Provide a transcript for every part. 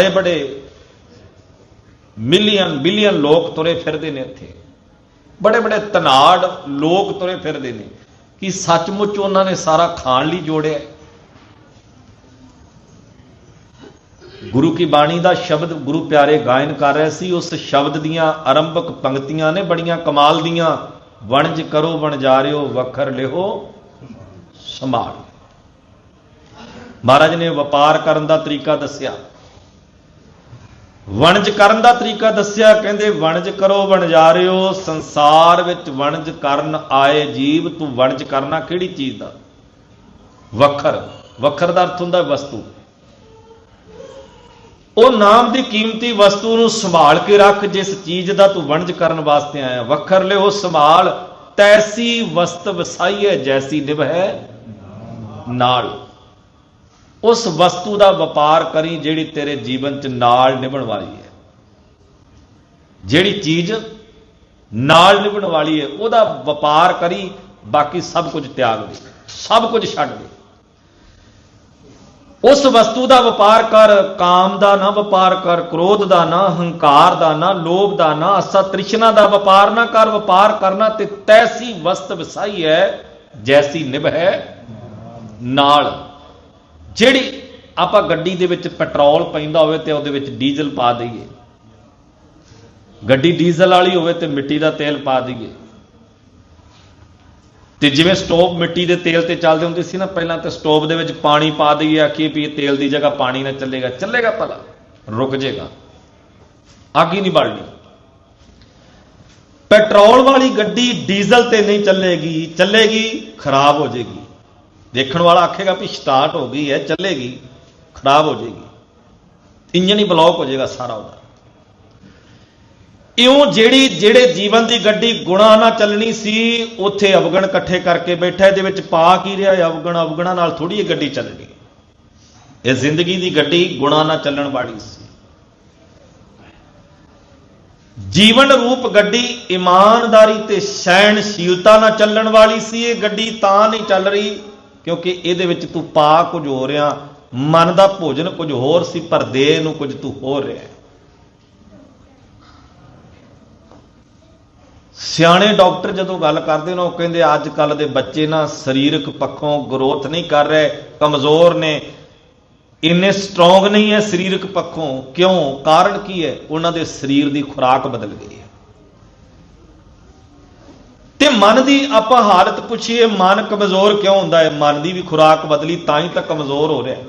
ਬੜੇ ਬੜੇ million, billion ਲੋਕ ਤੁਰੇ ਫਿਰਦੇ ਨੇ ਇੱਥੇ। ਬੜੇ ਬੜੇ ਤਨਾੜ ਲੋਕ ਤੁਰੇ ਫਿਰਦੇ ਨੇ ਕਿ ਸੱਚਮੁੱਚ ਉਹਨਾਂ ਨੇ ਸਾਰਾ ਖਾਣ ਲਈ ਜੋੜਿਆ ਗੁਰੂ ਕੀ ਬਾਣੀ ਦਾ ਸ਼ਬਦ ਗੁਰੂ ਪਿਆਰੇ ਗਾਇਨ ਕਰ ਰਹੇ ਸੀ, ਉਸ ਸ਼ਬਦ ਦੀਆਂ ਆਰੰਭਕ ਪੰਕਤੀਆਂ ਨੇ ਬੜੀਆਂ ਕਮਾਲ ਦੀਆਂ। ਵਣਜ ਕਰੋ, ਵਣਜਾਰਿਓ, ਵਖਰ ਲਿਓ ਸੰਭਾਲ। ਮਹਾਰਾਜ ਨੇ ਵਪਾਰ ਕਰਨ ਦਾ ਤਰੀਕਾ ਦੱਸਿਆ। ਵਣਜ ਕਰਨ ਦਾ ਤਰੀਕਾ ਦੱਸਿਆ, ਕਹਿੰਦੇ ਵਣਜ ਕਰੋ, ਵਣਜਾਰਿਓ, ਸੰਸਾਰ ਵਿੱਚ ਵਣਜ ਕਰਨ ਆਏ ਜੀਵ, ਤੂੰ ਵਣਜ ਕਰਨਾ ਕਿਹੜੀ ਚੀਜ਼ ਦਾ? ਵੱਖਰ ਵੱਖਰ ਦਾ ਅਰਥ ਹੁੰਦਾ ਵਸਤੂ। ਉਹ ਨਾਮ ਦੀ ਕੀਮਤੀ ਵਸਤੂ ਨੂੰ ਸੰਭਾਲ ਕੇ ਰੱਖ, ਜਿਸ ਚੀਜ਼ ਦਾ ਤੂੰ ਵਣਜ ਕਰਨ ਵਾਸਤੇ ਆਇਆ। ਵੱਖਰ ਲਿਓ, ਸੰਭਾਲ ਤੈਸੀ ਵਸਤ ਵਸਾਈਏ ਜੈਸੀ ਨਿਭੈ ਨਾਲ। ਉਸ ਵਸਤੂ ਦਾ ਵਪਾਰ ਕਰੀ ਜਿਹੜੀ ਤੇਰੇ ਜੀਵਨ ਚ ਨਾਲ ਨਿਭਣ ਵਾਲੀ ਹੈ। ਜਿਹੜੀ ਚੀਜ਼ ਨਾਲ ਨਿਭਣ ਵਾਲੀ ਹੈ, ਉਹਦਾ ਵਪਾਰ ਕਰੀ, ਬਾਕੀ ਸਭ ਕੁਝ ਤਿਆਗ ਦੇ, ਸਭ ਕੁਝ ਛੱਡ ਦੇ। ਉਸ ਵਸਤੂ ਦਾ ਵਪਾਰ ਕਰ, ਕਾਮ ਦਾ ਨਾ ਵਪਾਰ ਕਰ, ਕ੍ਰੋਧ ਦਾ ਨਾ, ਹੰਕਾਰ ਦਾ ਨਾ, ਲੋਭ ਦਾ ਨਾ, ਅਸਾ ਤ੍ਰਿਸ਼ਨਾ ਦਾ ਵਪਾਰ ਨਾ ਕਰ, ਵਪਾਰ ਕਰਨਾ ਤੇ ਤੈਸੀ ਵਸਤ ਵਸਾਈ ਹੈ, ਜੈਸੀ ਨਿਭ ਹੈ, ਨਾਲ। ਜਿਹੜੀ ਆਪਾਂ ਗੱਡੀ ਦੇ ਵਿੱਚ ਪੈਟਰੋਲ ਪੈਂਦਾ ਹੋਵੇ ਤੇ ਉਹਦੇ ਵਿੱਚ ਡੀਜ਼ਲ ਪਾ ਦਈਏ, ਗੱਡੀ ਡੀਜ਼ਲ ਵਾਲੀ ਹੋਵੇ ਤੇ ਮਿੱਟੀ ਦਾ ਤੇਲ ਪਾ ਦਈਏ। ਤੇ ਜਿਵੇਂ ਸਟੋਵ ਮਿੱਟੀ ਦੇ ਤੇਲ ਤੇ ਚੱਲਦੇ ਹੁੰਦੇ ਸੀ ਨਾ, ਪਹਿਲਾਂ ਤੇ ਸਟੋਵ ਦੇ ਵਿੱਚ ਪਾਣੀ ਪਾ ਦਈਏ, ਆਖੀਏ ਵੀ ਇਹ ਤੇਲ ਦੀ ਜਗ੍ਹਾ ਪਾਣੀ ਨਾ ਚੱਲੇਗਾ। ਚੱਲੇਗਾ ਭਲਾ, ਰੁਕ ਜਾਏਗਾ ਅੱਗ ਹੀ ਨਹੀਂ ਬਲਣੀ। ਪੈਟਰੋਲ ਵਾਲੀ ਗੱਡੀ ਡੀਜ਼ਲ ਤੇ ਨਹੀਂ ਚੱਲੇਗੀ ਚੱਲੇਗੀ, ਖਰਾਬ ਹੋ ਜਾਏਗੀ ਦੇਖਣ ਵਾਲਾ ਆਖੇਗਾ ਵੀ ਸਟਾਰਟ ਹੋ ਗਈ ਹੈ, ਚੱਲੇਗੀ, ਖਰਾਬ ਹੋ ਜਾਏਗੀ। ਇੰਜਨ ਹੀ ਬਲੌਕ ਹੋ ਜਾਏਗਾ ਸਾਰਾ ਉਹਦਾ। ਇਉਂ ਜਿਹੜੀ, ਜਿਹੜੇ ਜੀਵਨ ਦੀ ਗੱਡੀ ਗੁਣਾ ਨਾਲ ਚੱਲਣੀ ਸੀ, ਉੱਥੇ ਅਵਗਣ ਇਕੱਠੇ ਕਰਕੇ ਬੈਠਾ, ਇਹਦੇ ਵਿੱਚ ਪਾ ਕੀ ਰਿਹਾ ਹੈ? ਅਵਗਣ, ਅਵਗਣਾ ਨਾਲ ਥੋੜੀ ਇਹ ਗੱਡੀ ਚੱਲਣੀ। ਇਹ ਜ਼ਿੰਦਗੀ ਦੀ ਗੱਡੀ ਗੁਣਾ ਨਾਲ ਚੱਲਣ ਵਾਲੀ ਸੀ। ਜੀਵਨ ਰੂਪ ਗੱਡੀ ਇਮਾਨਦਾਰੀ ਤੇ ਸਹਿਣਸ਼ੀਲਤਾ ਨਾਲ ਚੱਲਣ ਵਾਲੀ ਸੀ, ਇਹ ਗੱਡੀ ਤਾਂ ਨਹੀਂ ਚੱਲ ਰਹੀ ਕਿਉਂਕਿ ਇਹਦੇ ਵਿੱਚ ਤੂੰ ਪਾ ਕੁਝ ਹੋ ਰਿਹਾ, ਮਨ ਦਾ ਭੋਜਨ ਕੁਝ ਹੋਰ ਸੀ, ਪਰ ਦੇਹ ਨੂੰ ਕੁਝ ਤੂੰ ਹੋ ਰਿਹਾ। ਸਿਆਣੇ ਡਾਕਟਰ ਜਦੋਂ ਗੱਲ ਕਰਦੇ ਨੇ, ਉਹ ਕਹਿੰਦੇ, ਅੱਜ ਕੱਲ ਦੇ ਬੱਚੇ ਨਾ ਸਰੀਰਕ ਪੱਖੋਂ ਗਰੋਥ ਨਹੀਂ ਕਰ ਰਹੇ, ਕਮਜ਼ੋਰ ਨੇ। ਇੰਨੇ ਸਟਰੋਂਗ ਨਹੀਂ ਹੈ ਸਰੀਰਕ ਪੱਖੋਂ। ਕਿਉਂ? ਕਾਰਨ ਕੀ ਹੈ? ਉਹਨਾਂ ਦੇ ਸਰੀਰ ਦੀ ਖੁਰਾਕ ਬਦਲ ਗਈ ਹੈ। ਮਨ ਦੀ ਆਪਾਂ ਹਾਲਤ ਪੁੱਛੀਏ, ਮਨ ਕਮਜ਼ੋਰ ਕਿਉਂ ਹੁੰਦਾ ਹੈ? ਮਨ ਦੀ ਵੀ ਖੁਰਾਕ ਬਦਲੀ, ਤਾਂ ਹੀ ਤਾਂ ਕਮਜ਼ੋਰ ਹੋ ਰਿਹਾ ਹੈ।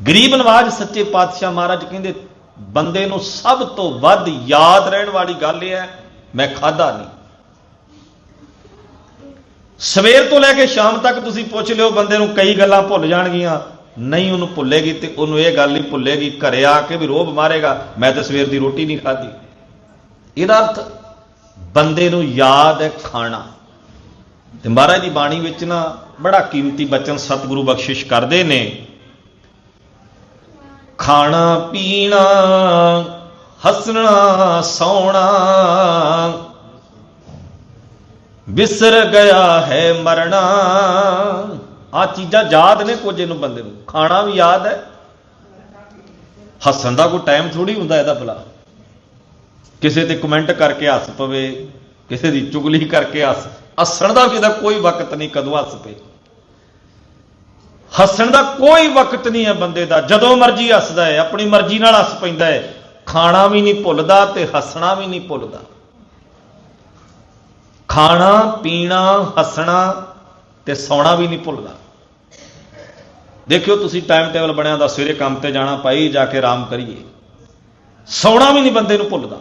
ਗਰੀਬ ਨਵਾਜ ਸੱਚੇ ਪਾਤਸ਼ਾਹ ਮਹਾਰਾਜ ਕਹਿੰਦੇ, ਬੰਦੇ ਨੂੰ ਸਭ ਤੋਂ ਵੱਧ ਯਾਦ ਰਹਿਣ ਵਾਲੀ ਗੱਲ ਇਹ ਹੈ, ਮੈਂ ਖਾਦਾ ਨਹੀਂ। ਸਵੇਰ ਤੋਂ ਲੈ ਕੇ ਸ਼ਾਮ ਤੱਕ ਤੁਸੀਂ ਪੁੱਛ ਲਿਓ, ਬੰਦੇ ਨੂੰ ਕਈ ਗੱਲਾਂ ਭੁੱਲ ਜਾਣਗੀਆਂ। ਨਹੀਂ ਉਹਨੂੰ ਭੁੱਲੇਗੀ ਤੇ ਉਹਨੂੰ ਇਹ ਗੱਲ ਨਹੀਂ ਭੁੱਲੇਗੀ, ਘਰੇ ਆ ਕੇ ਵੀ ਰੋਬ ਮਾਰੇਗਾ, ਮੈਂ ਤਾਂ ਸਵੇਰ ਦੀ ਰੋਟੀ ਨਹੀਂ ਖਾਧੀ। ਇਹਦਾ ਅਰਥ ਬੰਦੇ ਨੂੰ ਯਾਦ ਹੈ ਖਾਣਾ। ਤੇ ਮਹਾਰਾਜ ਦੀ ਬਾਣੀ ਵਿੱਚ ਨਾ ਬੜਾ ਕੀਮਤੀ ਬਚਨ ਸਤਿਗੁਰੂ ਬਖਸ਼ਿਸ਼ ਕਰਦੇ ਨੇ। ਖਾਣਾ, ਪੀਣਾ, ਹੱਸਣਾ, ਸੌਣਾ ਵਿਸਰ ਗਿਆ ਹੈ ਮਰਣਾ ਆ ਚੀਜ਼ਾਂ ਯਾਦ ਨੇ ਕੁਝ ਇਹਨੂੰ ਬੰਦੇ ਨੂੰ। ਖਾਣਾ ਵੀ ਯਾਦ ਹੈ। ਹੱਸਣ ਦਾ ਕੋਈ ਟਾਈਮ ਥੋੜੀ ਹੁੰਦਾ ਇਹਦਾ ਭਲਾ। ਕਿਸੇ ਤੇ ਕਮੈਂਟ ਕਰਕੇ ਹੱਸ ਪਵੇ, ਕਿਸੇ ਦੀ ਚੁਗਲੀ ਕਰਕੇ ਹੱਸ, ਹੱਸਣ ਦਾ ਵੀ ਇਹਦਾ ਕੋਈ ਵਕਤ ਨਹੀਂ, ਕਦੋਂ ਹੱਸ ਪਏ। ਹੱਸਣ ਦਾ ਕੋਈ ਵਕਤ ਨਹੀਂ ਹੈ ਬੰਦੇ ਦਾ, ਜਦੋਂ ਮਰਜ਼ੀ ਹੱਸਦਾ ਹੈ, ਆਪਣੀ ਮਰਜ਼ੀ ਨਾਲ ਹੱਸ ਪੈਂਦਾ ਹੈ। ਖਾਣਾ ਵੀ ਨਹੀਂ ਭੁੱਲਦਾ ਤੇ ਹੱਸਣਾ ਵੀ ਨਹੀਂ ਭੁੱਲਦਾ। ਖਾਣਾ, ਪੀਣਾ, ਹੱਸਣਾ ਤੇ ਸੌਣਾ ਵੀ ਨਹੀਂ ਭੁੱਲਦਾ। ਦੇਖਿਓ ਤੁਸੀਂ ਟਾਈਮ ਟੇਬਲ ਬਣਿਆ ਦਾ ਸਵੇਰੇ ਕੰਮ ਤੇ ਜਾਣਾ ਭਾਈ, ਜਾ ਕੇ ਆਰਾਮ ਕਰੀਏ। ਸੌਣਾ ਵੀ ਨਹੀਂ ਬੰਦੇ ਨੂੰ ਭੁੱਲਦਾ।